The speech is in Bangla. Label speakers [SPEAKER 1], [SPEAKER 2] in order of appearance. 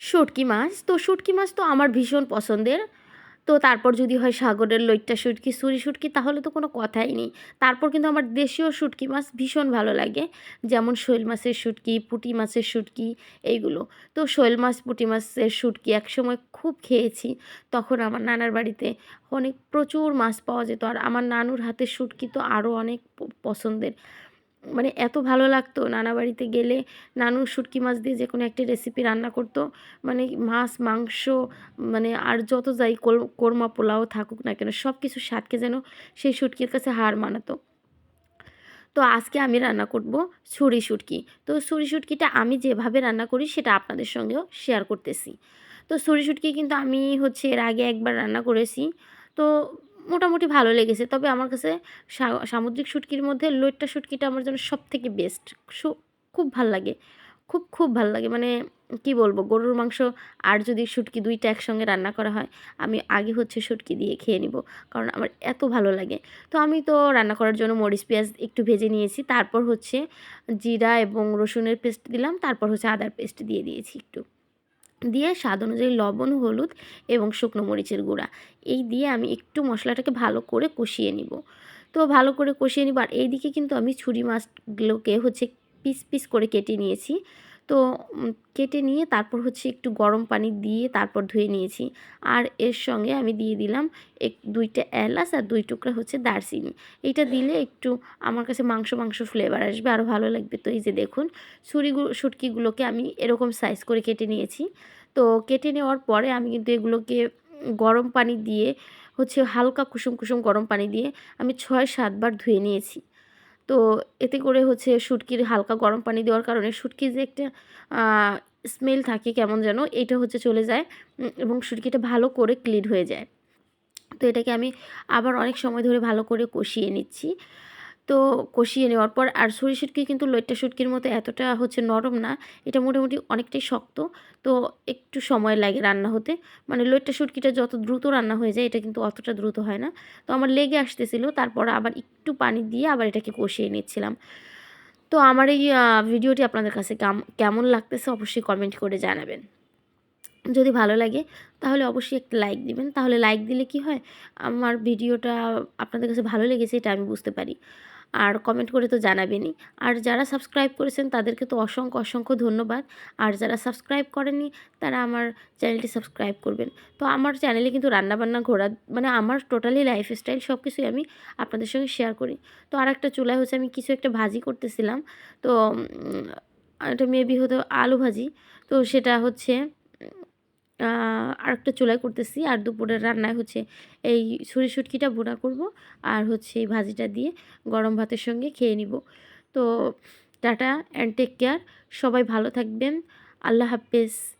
[SPEAKER 1] শুটকি মাছ। তো শুটকি মাছ তো আমার ভীষণ পছন্দের। তো তারপর যদি হয় সাগরের লইট্টা শুটকি, সুরি শুটকি, তাহলে তো কোনো কথাই নেই। তারপর কিন্তু আমার দেশীয় শুটকি মাছ ভীষণ ভালো লাগে। যেমন শৈল মাছের শুটকি, পুঁটি মাছের শুটকি, এইগুলো। তো শৈল মাছ, পুঁটি মাছের শুটকি একসময় খুব খেয়েছি। তখন আমার নানার বাড়িতে অনেক প্রচুর মাছ পাওয়া যেত। আর আমার নানুর হাতের শুটকি তো আরও অনেক পছন্দের। মানে এত ভালো লাগতো নানা বাড়িতে গেলে। নানু শুটকি মাছ দিয়ে যে কোনো একটা রেসিপি রান্না করতো। মানে মাছ, মাংস মানে আর যত যাই কোরমা পোলাও থাকুক না কেন সব কিছু স্বাদকে যেন সেই শুটকির কাছে হার মানাতো। তো আজকে আমি রান্না করব ছুরি শুটকি। তো ছুরি শুটকিটা আমি যেভাবে রান্না করি সেটা আপনাদের সঙ্গেও শেয়ার করতেছি। তো ছুরি শুটকি কিন্তু আমি হচ্ছে এর আগে একবার রান্না করেছি। তো মোটামুটি ভালো লেগেছে। তবে আমার কাছে সামুদ্রিক শুটকির মধ্যে লইট্টা শুটকিটা আমার জন্য সব থেকে বেস্ট খুব ভালো লাগে। খুব খুব ভালো লাগে। মানে কি বলব, গরুর মাংস আর যদি শুটকি দুইটা একসঙ্গে রান্না করা হয়, আমি আগে হচ্ছে শুটকি দিয়ে খেয়ে নিব। কারণ আমার এত ভালো লাগে। তো আমি তো রান্না করার জন্য মরিচ, পেঁয়াজ একটু ভেজে নিয়েছি। তারপর হচ্ছে জিরা এবং রসুনের পেস্ট দিলাম। তারপর হচ্ছে আদার পেস্ট দিয়ে দিয়েছি একটু। দিয়ে স্বাদ অনুযায়ী লবণ, হলুদ এবং শুকনো মরিচের গুঁড়া। এই দিয়ে আমি একটু মশলাটাকে ভালো করে কষিয়ে নিব। তো ভালো করে কষিয়ে নিব। আর এইদিকে কিন্তু আমি ছুরি মাছগুলোকে হচ্ছে পিস পিস করে কেটে নিয়েছি। তো কেটে নিয়ে তারপর হচ্ছে একটু গরম পানি দিয়ে তারপর ধুয়ে নিয়েছি। আর এর সঙ্গে আমি দিয়ে দিলাম এক, দুইটা এলাচ আর দুই টুকরা হচ্ছে দারচিনি। এইটা দিলে একটু আমার কাছে মাংস মাংস ফ্লেভার আসবে আরও ভালো লাগবে। তো এই যে দেখুন ছুরিগুলো শুটকিগুলোকে আমি এরকম সাইজ করে কেটে নিয়েছি। তো কেটে নেওয়ার পরে আমি কিন্তু এগুলোকে গরম পানি দিয়ে, হচ্ছে হালকা কুসুম কুসুম গরম পানি দিয়ে আমি ছয়, সাতবার ধুয়ে নিয়েছি। তো এতে করে হচ্ছে শুটকির হালকা গরম পানি দেওয়ার কারণে শুটকির যে একটা স্মেল থাকে কেমন যেন, এটা হচ্ছে চলে যায় এবং শুটকিটা ভালো করে ক্লিন হয়ে যায়। তো এটাকে আমি আবার অনেক সময় ধরে ভালো করে কষিয়ে নিচ্ছি। তো কষিয়ে নেওয়ার পর আর সরি শুটকি কিন্তু লইট্টা শুটকির মতো এতটা হচ্ছে নরম না, এটা মোটামুটি অনেকটাই শক্ত। তো একটু সময় লাগে রান্না হতে। মানে লইট্টা শুটকিটা যত দ্রুত রান্না হয়ে যায়, এটা কিন্তু অতটা দ্রুত হয় না। তো আমার লেগে আসতেছিল, তারপর আবার একটু পানি দিয়ে আবার এটাকে কষিয়ে নিচ্ছিলাম। তো আমার এই ভিডিওটি আপনাদের কাছে কেম- কেমন লাগতেছে অবশ্যই কমেন্ট করে জানাবেন। যদি ভালো লাগে, তাহলে অবশ্যই একটা লাইক দিবেন। তাহলে লাইক দিলে কি হয়, আমার ভিডিওটা আপনাদের কাছে ভালো লেগেছে, এটা আমি বুঝতে পারি। আর কমেন্ট করে তো জানাবেনই। আর যারা সাবস্ক্রাইব করেছেন, তাদেরকে তো অসংখ্য অসংখ্য ধন্যবাদ। আর যারা সাবস্ক্রাইব করেনি তারা আমার চ্যানেলটি সাবস্ক্রাইব করবেন। তো আমার চ্যানেলে কিন্তু রান্নাবান্না ঘোরা মানে আমার টোটালি লাইফস্টাইল সব কিছুই আমি আপনাদের সঙ্গে শেয়ার করি। তো আর একটা চুলায় হচ্ছে আমি কিছু একটা ভাজি করতেছিলাম। তো এটা মেবি হতো আলু ভাজি। তো সেটা হচ্ছে আর একটা চুলায় করতেছি। আর দুপুরের রান্নায় হচ্ছে এই ছুরি শুটকিটা ভুনা করব আর হচ্ছে এই ভাজিটা দিয়ে গরম ভাতের সঙ্গে খেয়ে নিব। তো টাটা অ্যান্ড টেক কেয়ার। সবাই ভালো থাকবেন। আল্লাহ হাফেজ।